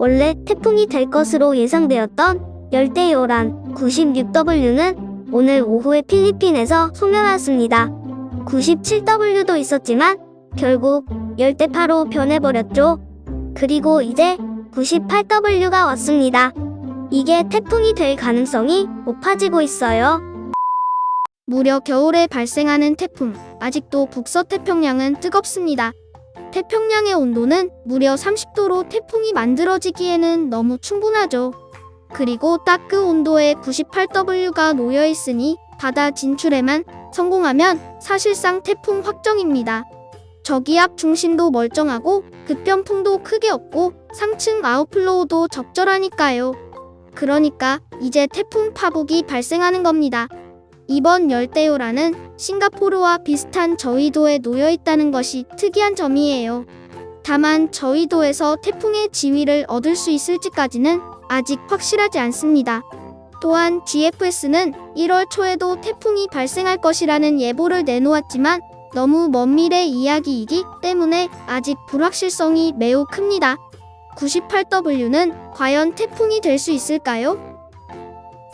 원래 태풍이 될 것으로 예상되었던 열대요란 96W는 오늘 오후에 필리핀에서 소멸했습니다. 97W도 있었지만 결국 열대파로 변해버렸죠. 그리고 이제 98W가 왔습니다. 이게 태풍이 될 가능성이 높아지고 있어요. 무려 겨울에 발생하는 태풍. 아직도 북서태평양은 뜨겁습니다. 태평양의 온도는 무려 30도로 태풍이 만들어지기에는 너무 충분하죠. 그리고 딱 그 온도에 98W가 놓여 있으니 바다 진출에만 성공하면 사실상 태풍 확정입니다. 저기압 중심도 멀쩡하고 급변풍도 크게 없고 상층 아웃플로우도 적절하니까요. 그러니까 이제 태풍 파복이 발생하는 겁니다. 이번 열대요라는 싱가포르와 비슷한 저위도에 놓여 있다는 것이 특이한 점이에요. 다만 저위도에서 태풍의 지위를 얻을 수 있을지까지는 아직 확실하지 않습니다. 또한 GFS는 1월 초에도 태풍이 발생할 것이라는 예보를 내놓았지만 너무 먼 미래 이야기이기 때문에 아직 불확실성이 매우 큽니다. 98W는 과연 태풍이 될 수 있을까요?